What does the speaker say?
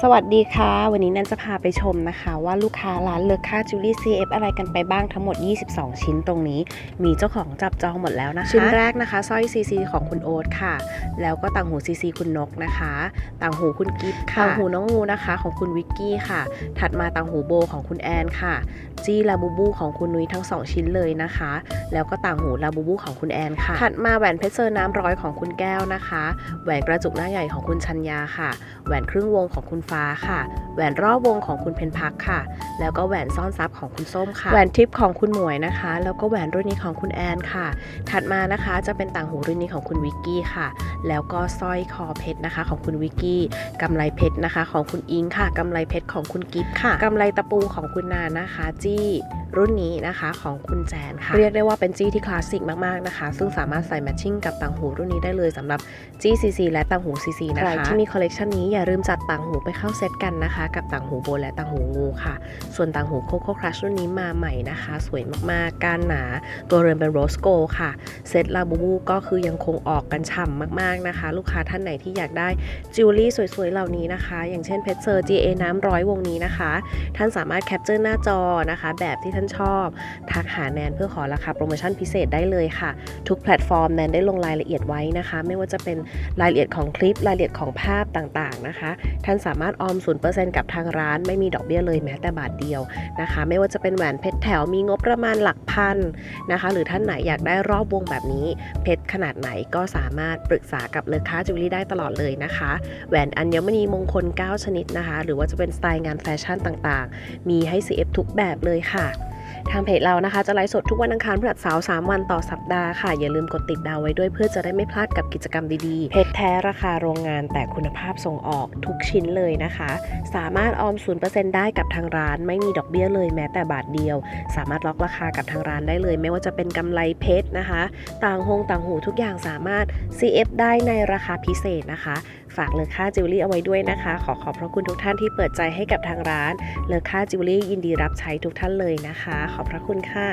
สวัสดีค่ะ วันนี้นันจะพาไปชมนะคะ ว่าลูกค้าร้านเลือกค่าจูลี่ CF อะไรกันไปบ้างทั้งหมด 22 ชิ้นตรงนี้ มีเจ้าของจับจองหมดแล้วนะคะ ชิ้นแรกนะคะสร้อย CC ของคุณโอ๊ตค่ะ แล้วก็ต่างหู CC คุณนกนะคะ ต่างหูคุณกิฟต์ค่ะต่างหูน้องงูนะคะ ของคุณวิกกี้ค่ะ ถัดมาต่างหูโบของคุณแอนค่ะ จี้ลาบูบูของคุณนุ้ยทั้ง 2 ชิ้นเลยนะคะ แล้วก็ต่างหูลาบูบูของคุณแอนค่ะ ถัดมาแหวนเพชรเซอร์น้ำร้อยของคุณแก้วนะคะ แหวนกระจุกหน้าใหญ่ของคุณชัญญาค่ะ แหวนครึ่งวงของคุณฟ้าค่ะ แหวนรอบวงของคุณเพนพักค่ะ แล้วก็แหวนซ่อนซับของคุณส้มค่ะ แหวนทิปของคุณหมวยนะคะ แล้วก็แหวนรุ่นนี้ของคุณแอนค่ะ ถัดมานะคะจะเป็นต่างหูรุ่นนี้ของคุณวิกกี้ค่ะ แล้วก็สร้อยคอเพชรนะคะ ของคุณวิกกี้กำไรเพชรนะคะ ของคุณอิงค่ะกำไรเพชรของคุณกิฟต์ค่ะกำไรตะปูของคุณนานะคะ จี้รุ่นนี้นะคะของคุณแจนค่ะ เรียกได้ว่าเป็นจี้ที่คลาสสิกมากๆนะคะ ซึ่งสามารถใส่แมทชิ่งกับต่างหูรุ่นนี้ได้เลยสำหรับจี้ซีซีและต่างหูซีซีนะคะ ใครที่มีคอลเลกชันนี้อย่าลืมจัดต่างหูไปเข้าเซตกันนะคะ กับต่างหูโบและต่างหูงูค่ะ ส่วนต่างหูโคโค่ครัชรุ่นนี้มาใหม่นะคะ สวยมากๆ ก้านหนา ตัวเรือนเป็นโรสโกค่ะ เซตลาบูบูก็คือยังคงออกกันฉ่ำมากๆนะคะ ลูกค้าท่านไหนที่อยากได้จิวเวลรี่สวยๆ เหล่านี้นะคะ อย่างเช่นเพชรเซอร์ GA น้ำร้อยวงนี้นะคะ ท่านสามารถแคปเจอร์หน้าจอนะคะ แบบที่ท่านชอบทักหาแนนเพื่อขอราคาโปรโมชั่นพิเศษได้เลยค่ะ ทุกแพลตฟอร์มแนนได้ลงรายละเอียดไว้นะคะ ไม่ว่าจะเป็นรายละเอียดของคลิปรายละเอียดของภาพต่างๆนะคะ ท่านสาามารถออม 0%กับทางร้านไม่มีดอกเบี้ยเลยแม้แต่บาทเดียวนะคะ ไม่ว่าจะเป็นแหวนเพชรแถวมีงบประมาณหลักพันนะคะ หรือท่านไหนอยากได้รอบวงแบบนี้ เพชรขนาดไหนก็สามารถปรึกษากับเลค้าจิวเวลรี่ได้ตลอดเลยนะคะ แหวนอัญมณีมงคล 9 ชนิดนะคะ หรือว่าจะเป็นสไตล์งานแฟชั่นต่างๆ มีให้ CF ทุกแบบเลยค่ะ ทางเพจเรานะคะจะไลฟ์สดทุกวันอังคารพฤหัสเสาร์3วันต่อสัปดาห์ค่ะ อย่าลืมกดติดดาวไว้ด้วยเพื่อจะได้ไม่พลาดกับกิจกรรมดีๆ เพชรแท้ราคาโรงงานแต่คุณภาพส่งออกทุกชิ้นเลยนะคะ สามารถออม 0%ได้กับทางร้าน ไม่มีดอกเบี้ยเลยแม้แต่บาทเดียว สามารถล็อกราคากับทางร้านได้เลย ไม่ว่าจะเป็นกำไรเพชรนะคะ ต่างหงต่างหูทุกอย่างสามารถ CF ได้ในราคาพิเศษนะคะ ฝากเลอค่าจิวเวลรี่เอาไว้ด้วยนะคะ ขอขอบพระคุณทุกท่านที่เปิดใจให้กับทางร้าน เลอค่าจิวเวลรี่ยินดีรับใช้ทุกท่านเลยนะคะ ขอบพระคุณค่ะ